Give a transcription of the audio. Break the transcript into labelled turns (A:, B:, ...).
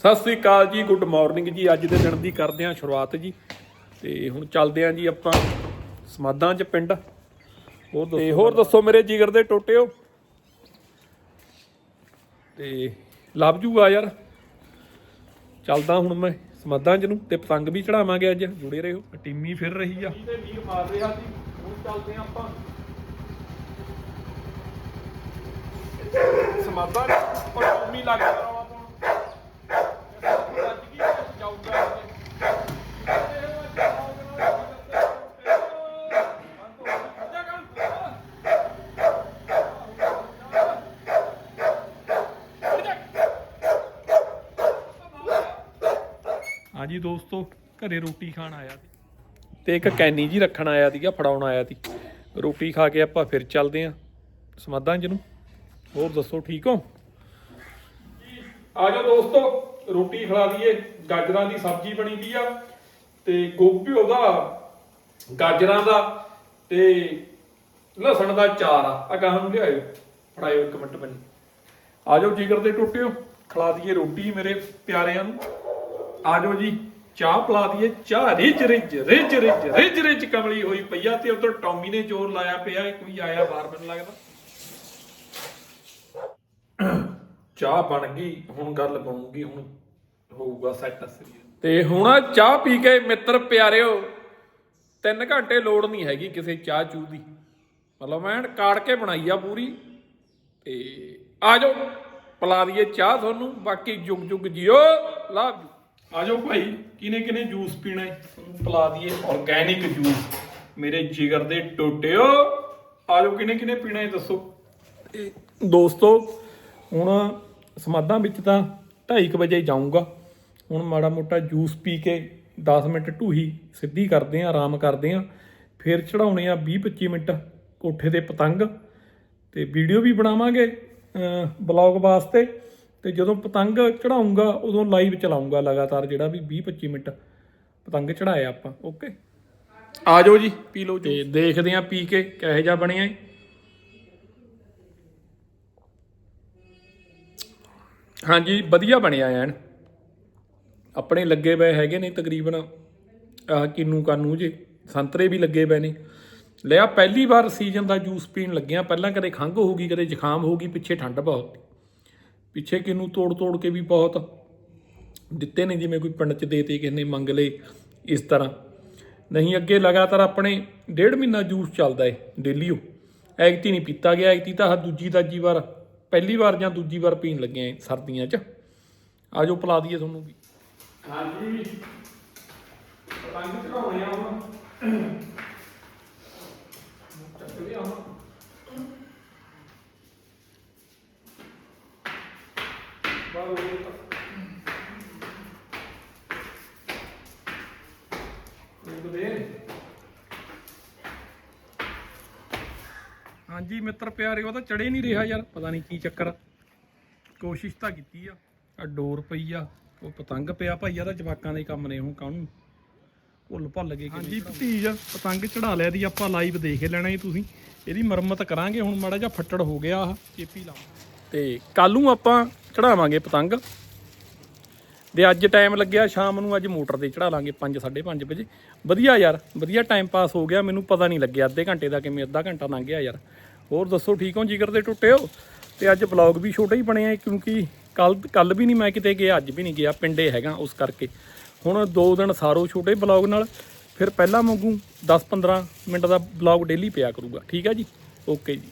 A: ਸਤਿ ਸ੍ਰੀ ਅਕਾਲ ਜੀ good morning ਜੀ। ਅੱਜ ਦੇ ਦਿਨ ਦੀ ਕਰਦੇ ਹਾਂ ਸ਼ੁਰੂਆਤ ਜੀ। ਤੇ ਹੁਣ ਚੱਲਦੇ ਹਾਂ ਜੀ ਆਪਾਂ ਸਮਾਦਾਂ ਚ ਪਿੰਡ। ਹੋਰ ਦੱਸੋ ਤੇ ਹੋਰ ਦੱਸੋ ਮੇਰੇ ਜਿਗਰ ਦੇ ਟੋਟਿਓ। ਤੇ ਲੱਭ ਜੂਗਾ ਯਾਰ। ਚੱਲਦਾ ਹੁਣ ਮੈਂ ਸਮਾਦਾਂ ਚ ਨੂੰ ਤੇ ਪਤੰਗ ਵੀ ਚੜਾਵਾਂਗੇ ਅੱਜ ਜੁੜੇ ਰਹੋ। ਟੀਮੀ ਫਿਰ ਰਹੀ ਆ। ਤੇ ਵੀਰ ਮਾਰ ਰਿਹਾ ਸੀ ਹੁਣ ਚੱਲਦੇ ਹਾਂ ਆਪਾਂ। ਸਮਾਦਾਂ ਪਰ ਟੀਮੀ ਲੱਗ ਰਹਾ। ਹਾਂਜੀ ਦੋਸਤੋ ਘਰੇ ਰੋਟੀ ਖਾਣ ਆਇਆ ਸੀ। ਤੇ ਇੱਕ ਕੈਨੀ ਜੀ ਰੱਖਣ ਆਇਆ ਸੀਗਾ ਫੜਾਉਣ ਆਇਆ ਸੀ। ਰੋਟੀ ਖਾ ਕੇ ਆਪਾਂ ਫਿਰ ਚੱਲਦੇ ਆਂ ਸਮਾਦਾਂ ਚ ਨੂੰ। ਹੋਰ ਦੱਸੋ ਠੀਕ ਹੋ? ਆ ਜਾਓ ਦੋਸਤੋ ਰੋਟੀ ਖਿਲਾ ਦਈਏ। ਗਾਜਰਾਂ ਦੀ ਸਬਜ਼ੀ ਬਣੀ ਦੀ ਆ ਤੇ ਗੋਭੀ ਉਹਦਾ ਗਾਜਰਾਂ ਦਾ ਤੇ ਲਸਣ ਦਾ ਚਾਰ ਆ। ਆ ਗਾਹਾਂ ਨੂੰ ਲਿਆਇਓ ਫੜਾਇਓ ਇੱਕ ਮਿੰਟ ਬਣੀ ਆ ਜਾਓ ਜਿਗਰ ਦੇ ਟੁੱਟਿਓ ਖਿਲਾ ਦਈਏ ਰੋਟੀ ਮੇਰੇ ਪਿਆਰਿਆਂ ਨੂੰ। ਆ ਜਾਓ ਜੀ, ਚਾਹ ਪਿਲਾ ਦਈਏ। ਚਾਹ ਰਿਜ ਰਿਜ ਰਿਜ ਰਿਜ ਰਿਜ ਰਿਜ ਕਮਲੀ ਹੋਈ ਪਈਆ ਤੇ ਉਧਰ ਟੌਮੀ ਨੇ ਜ਼ੋਰ ਲਾਇਆ ਪਿਆ ਕੋਈ ਆਇਆ ਬਾਹਰ ਮੈਨੂੰ ਲੱਗਦਾ। ਚਾਹ ਬਣ ਗਈ, ਹੁਣ ਗੱਲ ਬਣੂਗੀ, ਹੁਣ ਹੋਊਗਾ ਸੈੱਟ ਅਸਰੀ ਤੇ ਹੁਣ ਚਾਹ ਪੀ ਕੇ ਮਿੱਤਰ ਪਿਆਰਿਓ 3 ਘੰਟੇ ਲੋੜ ਨਹੀਂ ਹੈਗੀ ਕਿਸੇ ਚਾਹ ਚੂ ਦੀ। ਮਤਲਬ ਮੈਂ ਕਾੜ ਕੇ ਬਣਾਈ ਆ ਪੂਰੀ। ਤੇ ਆ ਜਾਓ, ਪਿਲਾ ਦਈਏ ਚਾਹ ਤੁਹਾਨੂੰ, ਬਾਕੀ ਜੁਗ ਜੁਗ ਜਿਓ ਲਾਭ ਜੂ ਆ ਜਾਓ ਭਾਈ ਕਿਨੇ ਕਿਨੇ ਜੂਸ ਪੀਣਾ ਹੈ? ਤੁਹਾਨੂੰ ਪਿਲਾ ਦਈਏ। ਆਰਗੈਨਿਕ ਜੂਸ ਮੇਰੇ ਜਿਗਰ ਦੇ ਟੋਟਿਓ। ਆ ਜਾਓ ਕਿਨੇ ਕਿਨੇ ਪੀਣਾ ਹੈ, ਦੱਸੋ। ਤੇ ਦੋਸਤੋ, ਹੁਣ ਸਮਾਧਾਂ ਵਿੱਚ ਤਾਂ 2:30 ਵਜੇ ਜਾਊਂਗਾ। ਹੁਣ ਮਾੜਾ ਮੋਟਾ ਜੂਸ ਪੀ ਕੇ 10 ਮਿੰਟ ਢੂਹੀ ਸਿੱਧੀ ਕਰਦੇ ਆ ਆਰਾਮ ਕਰਦੇ ਆ ਫਿਰ ਚੜਾਉਣੇ ਆ 20-25 ਮਿੰਟ ਕੋਠੇ ਤੇ ਪਤੰਗ। ਤੇ ਵੀਡੀਓ ਵੀ ਬਣਾਵਾਂਗੇ ਬਲੌਗ ਵਾਸਤੇ। ਤੇ ਜਦੋਂ ਪਤੰਗ ਚੜਾਉਂਗਾ ਉਦੋਂ ਲਾਈਵ ਚਲਾਉਂਗਾ ਲਗਾਤਾਰ ਜਿਹੜਾ ਵੀ 20-25 ਮਿੰਟ ਪਤੰਗ ਚੜਾਇਆ ਆਪਾਂ। ਓਕੇ ਆ ਜਾਓ ਜੀ ਪੀ ਲਓ ਤੇ ਦੇਖਦੇ ਆ ਪੀ ਕੇ ਕਿਹੋ ਜਿਹਾ ਬਣਿਆ ਏ ਹਾਂਜੀ ਵਧੀਆ ਬਣਿਆ ਐਨ। ਆਪਣੇ ਲੱਗੇ ਪਏ ਹੈਗੇ ਨੇ ਤਕਰੀਬਨ ਆਹ ਕਿੰਨੂ ਕਾਨੂ ਜੇ ਸੰਤਰੇ ਵੀ ਲੱਗੇ ਪਏ ਨੇ। ਲਿਆ ਪਹਿਲੀ ਵਾਰ ਸੀਜ਼ਨ ਦਾ ਜੂਸ ਪੀਣ ਲੱਗਿਆ ਪਹਿਲਾਂ ਕਦੇ ਖੰਘ ਹੋਊਗੀ ਕਦੇ ਜ਼ੁਕਾਮ ਹੋਊਗੀ ਪਿੱਛੇ ਠੰਡ ਬਹੁਤ। ਪਿੱਛੇ ਕਿੰਨੂ ਤੋੜ ਤੋੜ ਕੇ ਵੀ ਬਹੁਤ ਦਿੱਤੇ ਨੇ, ਜਿਵੇਂ ਕੋਈ ਪਿੰਡ ਚ ਦੇਤੇ ਕਿਸੇ ਨੇ ਮੰਗ ਲਏ ਇਸ ਤਰ੍ਹਾਂ। ਨਹੀਂ, ਅੱਗੇ ਲਗਾਤਾਰ ਆਪਣੇ ਡੇਢ ਮਹੀਨਾ ਜੂਸ ਚੱਲਦਾ ਏ ਡੇਲੀ ਉਹ ਐਗਤੀ ਨਹੀਂ ਪੀਤਾ ਗਿਆ ਐਗਤੀ ਤਾਂ ਦੂਜੀ ਤਾਜੀ ਵਾਰ, ਪਹਿਲੀ ਵਾਰ ਜਾਂ ਦੂਜੀ ਵਾਰ ਪੀਣ ਲੱਗੇ ਆਂ ਸਰਦੀਆਂ 'ਚ। ਆਜੋ ਪਿਲਾ ਦਈਏ ਤੁਹਾਨੂੰ ਵੀ। ਹਾਂਜੀ। ਪਤੰਗ ਚੜਾਉਣੇ ਆ ਹੁਣ। ਚੱਕਦੇ ਆ ਹੁਣ ਬਾਹਰ ਹੋ ਗਿਆ ਰੁਕਦੇ ਹਾਂਜੀ ਮਿੱਤਰ ਪਿਆਰੇ ਉਹ ਤਾਂ ਚੜੇ ਨਹੀਂ ਰਿਹਾ ਯਾਰ ਪਤਾ ਨਹੀਂ ਕੀ ਚੱਕਰ। ਆ। ਕੋਸ਼ਿਸ਼ ਤਾਂ ਕੀਤੀ ਆ ਆ ਡੋਰ ਪਈ ਆ ਉਹ ਪਤੰਗ ਪਿਆ ਭਾਈ ਆ ਤਾਂ ਜਵਾਕਾਂ ਦੇ ਕੰਮ ਨੇ ਹੁਣ ਕਾਹਨੂੰ। ਭੁੱਲ ਭੱਲ ਗਏ ਹਾਂਜੀ ਭਤੀਜ ਪਤੰਗ ਚੜਾ ਲਿਆ ਦੀ ਆਪਾਂ ਲਾਈਵ ਦੇਖ ਲੈਣਾ ਜੀ ਤੁਸੀਂ। ਇਹਦੀ ਮੁਰੰਮਤ ਕਰਾਂਗੇ ਹੁਣ ਮਾੜਾ ਜਿਹਾ ਫੱਟੜ ਹੋ ਗਿਆ ਆਹ ਚੇਪੀ ਲਾ। ਤੇ ਕੱਲ ਨੂੰ ਆਪਾਂ ਚੜਾਵਾਂਗੇ ਪਤੰਗ। ਦੇ ਅੱਜ ਟਾਈਮ ਲੱਗਿਆ ਸ਼ਾਮ ਨੂੰ ਅੱਜ ਮੋਟਰ ਤੇ ਚੜਾ ਲਾਂਗੇ 5 5:30 ਵਜੇ। ਵਧੀਆ ਯਾਰ ਵਧੀਆ ਟਾਈਮ ਪਾਸ ਹੋ ਗਿਆ ਮੈਨੂੰ ਪਤਾ ਨਹੀਂ ਲੱਗਿਆ ਅੱਧੇ ਘੰਟੇ ਦਾ ਕਿਵੇਂ ਅੱਧਾ ਘੰਟਾ ਲੰਘ ਗਿਆ ਯਾਰ। ਹੋਰ ਦੱਸੋ, ਠੀਕ ਹੋ? ਜਿਗਰ ਦੇ ਟੁੱਟੇ ਹੋ? ਤੇ ਅੱਜ ਵਲੌਗ ਵੀ ਛੋਟਾ ਹੀ ਬਣਿਆ ਹੈ ਕਿਉਂਕਿ ਕੱਲ ਕੱਲ ਵੀ ਨਹੀਂ ਮੈਂ ਕਿਤੇ ਗਿਆ, ਅੱਜ ਵੀ ਨਹੀਂ ਗਿਆ, ਪਿੰਡੇ ਹੈਗਾ ਉਸ ਕਰਕੇ। ਹੁਣ ਦੋ ਦਿਨ ਸਾਰੋ ਛੋਟੇ ਵਲੌਗ ਨਾਲ, ਫਿਰ ਪਹਿਲਾਂ ਵਾਂਗੂ 10 15 ਮਿੰਟ ਦਾ ਵਲੌਗ ਡੇਲੀ ਪਿਆ ਕਰੂਗਾ। ਠੀਕ ਹੈ ਜੀ? ਓਕੇ ਜੀ।